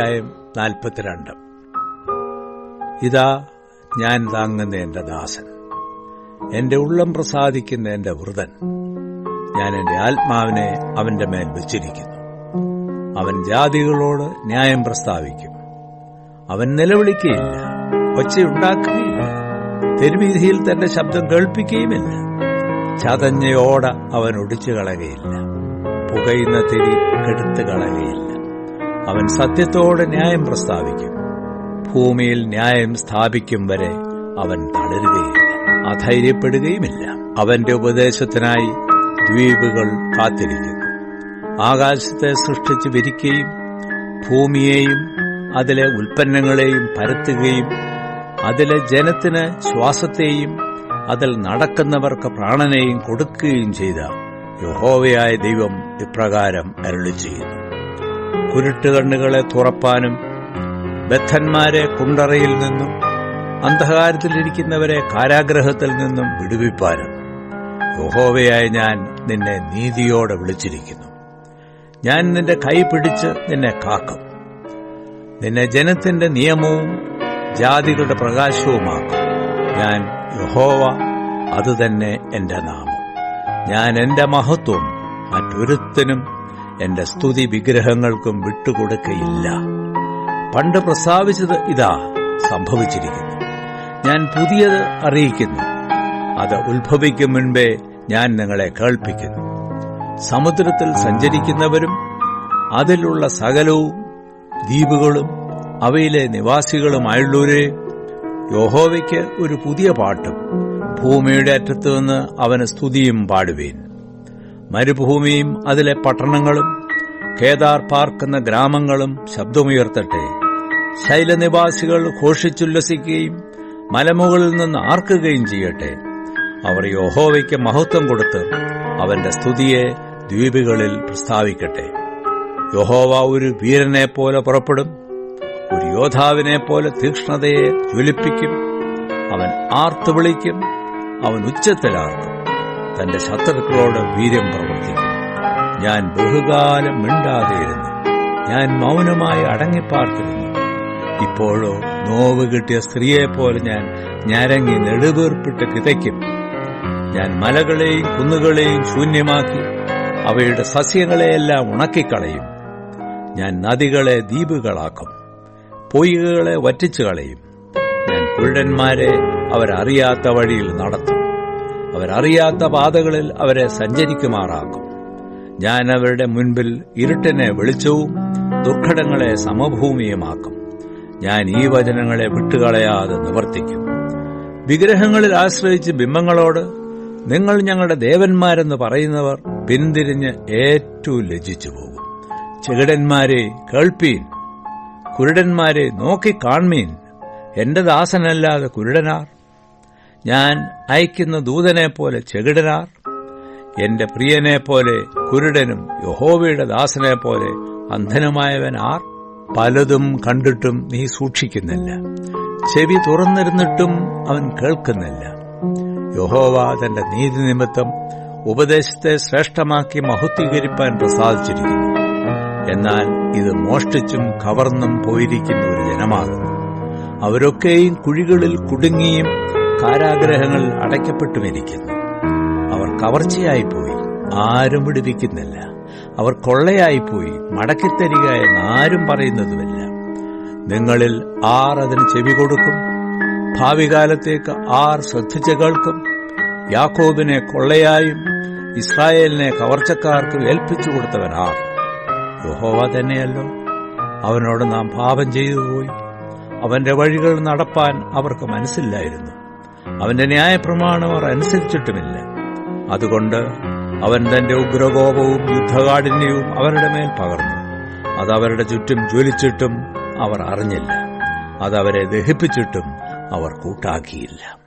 അധ്യായം നാൽപ്പത്തിരണ്ട്. ഇതാ ഞാൻ താങ്ങുന്ന എന്റെ ദാസൻ. എന്റെ ഉള്ളം പ്രസാദിക്കുന്ന എന്റെ വൃതൻ. ഞാൻ എന്റെ ആത്മാവിനെ അവന്റെ മേൽ വെച്ചിരിക്കുന്നു. അവൻ ജാതികളോട് ന്യായം പ്രസ്താവിക്കും. അവൻ നിലവിളിക്കുകയില്ല ഒച്ചയുണ്ടാക്കുകയില്ല തെരുവീതിയിൽ തന്റെ ശബ്ദം കേൾപ്പിക്കുകയുമില്ല ചതഞ്ഞയോട അവൻ ഒടിച്ചു കളകയില്ല പുകയുന്ന തിരി കെടുത്തു കളയുകയില്ല അവൻ സത്യത്തോടെ ന്യായം പ്രസ്താവിക്കും. ഭൂമിയിൽ ന്യായം സ്ഥാപിക്കും വരെ അവൻ തളരുകയില്ല അധൈര്യപ്പെടുകയുമില്ല. അവന്റെ ഉപദേശത്തിനായി ദ്വീപുകൾ കാത്തിരിക്കുന്നു ആകാശത്തെ സൃഷ്ടിച്ച് വിരിക്കുകയും ഭൂമിയെയും അതിലെ ഉൽപ്പന്നങ്ങളെയും പരത്തുകയും അതിലെ ജനത്തിന് ശ്വാസത്തെയും അതിൽ നടക്കുന്നവർക്ക് പ്രാണനെയും കൊടുക്കുകയും ചെയ്ത യഹോവയായ ദൈവം ഇപ്രകാരം അരുളി ചെയ്യുന്നു കുരുട്ടുകണ്ണുകളെ തുറപ്പാനും ബദ്ധന്മാരെ കുണ്ടറയിൽ നിന്നും അന്ധകാരത്തിലിരിക്കുന്നവരെ കാരാഗ്രഹത്തിൽ നിന്നും വിടുവിപ്പാനും. യഹോവയായ ഞാൻ നിന്നെ നീതിയോടെ വിളിച്ചിരിക്കുന്നു. ഞാൻ നിന്റെ കൈ പിടിച്ച് നിന്നെ കാക്കും. നിന്നെ ജനത്തിന്റെ നിയമവും ജാതികളുടെ പ്രകാശവുമാക്കും. ഞാൻ യഹോവ അതുതന്നെ എന്റെ നാമം. ഞാൻ എന്റെ മഹത്വം മറ്റൊരുത്തനും എന്റെ സ്തുതി വിഗ്രഹങ്ങൾക്കും വിട്ടുകൊടുക്കയില്ല. പണ്ട് പ്രസ്താവിച്ചത് ഇതാ സംഭവിച്ചിരിക്കുന്നു. ഞാൻ പുതിയത് അറിയിക്കുന്നു. അത് ഉത്ഭവിക്കും മുൻപേ ഞാൻ നിങ്ങളെ കേൾപ്പിക്കുന്നു. സമുദ്രത്തിൽ സഞ്ചരിക്കുന്നവരും അതിലുള്ള സകലവും ദ്വീപുകളും അവയിലെ നിവാസികളുമായുള്ളവരെ യോഹോവയ്ക്ക് ഒരു പുതിയ പാട്ടും ഭൂമിയുടെ അറ്റത്തുനിന്ന് അവന് സ്തുതിയും പാടുവേൻ. മരുഭൂമിയും അതിലെ പട്ടണങ്ങളും കേദാർ പാർക്കുന്ന ഗ്രാമങ്ങളും ശബ്ദമുയർത്തട്ടെ. ശൈലനിവാസികൾ ഘോഷിച്ചുല്ലസിക്കുകയും മലമുകളിൽ നിന്ന് ആർക്കുകയും ചെയ്യട്ടെ. അവർ യഹോവയ്ക്ക് മഹത്വം കൊടുത്ത് അവന്റെ സ്തുതിയെ ദ്വീപുകളിൽ പ്രസ്താവിക്കട്ടെ. യഹോവ ഒരു വീരനെ പോലെ പുറപ്പെടും ഒരു യോദ്ധാവിനെ പോലെ തീക്ഷ്ണതയെ ജ്വലിപ്പിക്കും അവൻ ആർത്തു വിളിക്കും അവൻ ഉച്ചത്തിലാർക്കും തന്റെ ശത്രുക്കളോട് വീര്യം പ്രവർത്തിക്കും ഞാൻ ബഹുകാലം മിണ്ടാതെയിരുന്നു ഞാൻ മൗനമായി അടങ്ങിപ്പാർത്തിരുന്നു. ഇപ്പോഴോ നോവ് കിട്ടിയ സ്ത്രീയെപ്പോലെ ഞാൻ ഞരങ്ങി നെടുവീർപ്പിട്ട് കിതയ്ക്കും ഞാൻ മലകളെയും കുന്നുകളെയും ശൂന്യമാക്കി അവയുടെ സസ്യങ്ങളെയെല്ലാം ഉണക്കിക്കളയും. ഞാൻ നദികളെ ദ്വീപുകളാക്കും. പൊയ്കകളെ വറ്റിച്ചു കളയും ഞാൻ കുഴന്മാരെ അവരറിയാത്ത വഴിയിൽ നടത്തും. അവരറിയാത്ത പാതകളിൽ അവരെ സഞ്ചരിക്കുമാറാക്കും. ഞാൻ അവരുടെ മുൻപിൽ ഇരുട്ടിനെ വെളിച്ചവും ദുർഘടങ്ങളെ സമഭൂമിയുമാക്കും. ഞാൻ ഈ വചനങ്ങളെ വിട്ടുകളയാതെ നിവർത്തിക്കും. വിഗ്രഹങ്ങളിൽ ആശ്രയിച്ച് ബിംബങ്ങളോട് നിങ്ങൾ ഞങ്ങളുടെ ദേവന്മാരെന്ന് പറയുന്നവർ പിന്തിരിഞ്ഞ് ഏറ്റവും ലജ്ജിച്ചു പോകും. ചെകിടന്മാരെ കേൾപ്പീൻ. കുരുടന്മാരെ നോക്കിക്കാൺമീൻ. എന്റെ ദാസനല്ലാതെ കുരുടനാർ ഞാൻ അയക്കുന്ന ദൂതനെ പോലെ ചെകിടനാർ എന്റെ പ്രിയനെ പോലെ കുരുടനും യഹോവയുടെ ദാസനെ പോലെ അന്ധനുമായവൻ ആർ പലതും കണ്ടിട്ടും നീ സൂക്ഷിക്കുന്നില്ല. ചെവി തുറന്നിരുന്നിട്ടും അവൻ കേൾക്കുന്നില്ല. യഹോവ തന്റെ നീതി നിമിത്തം ഉപദേശത്തെ ശ്രേഷ്ഠമാക്കി മഹത്വീകരിപ്പാൻ പ്രസാദിച്ചിരിക്കുന്നു. എന്നാൽ ഇത് മോഷ്ടിച്ചും കവർന്നും പോയിരിക്കുന്ന ഒരു ജനമാകുന്നു. അവരൊക്കെയും കുഴികളിൽ കുടുങ്ങിയും കാരാഗ്രഹങ്ങളിൽ അടയ്ക്കപ്പെട്ടുമിരിക്കുന്നു. അവർ കവർച്ചയായിപ്പോയി ആരും വിടുവിക്കുന്നില്ല. അവർ കൊള്ളയായിപ്പോയി മടക്കിത്തരിക എന്ന് ആരും പറയുന്നതുമില്ല. നിങ്ങളിൽ ആർ അതിന് ചെവി കൊടുക്കും? ഭാവി കാലത്തേക്ക് ആർ ശ്രദ്ധിച്ചു കേൾക്കും? യാക്കോബിനെ കൊള്ളയായും ഇസ്രായേലിനെ കവർച്ചക്കാർക്ക് ഏൽപ്പിച്ചു കൊടുത്തവൻ ആർ? യഹോവ തന്നെയല്ലോ. അവനോട് നാം പാപം ചെയ്തുപോയി. അവന്റെ വഴികൾ നടപ്പാൻ അവർക്ക് മനസ്സില്ലായിരുന്നു. അവന്റെ ന്യായപ്രമാണം അവർ അനുസരിച്ചിട്ടുമില്ല. അതുകൊണ്ട് അവൻ തന്റെ ഉഗ്രകോപവും യുദ്ധകാഠിന്യവും അവരുടെ മേൽ പകർന്നു. അതവരുടെ ചുറ്റും ജ്വലിച്ചിട്ടും അവർ അറിഞ്ഞില്ല. അതവരെ ദഹിപ്പിച്ചിട്ടും അവർ കൂട്ടാക്കിയില്ല.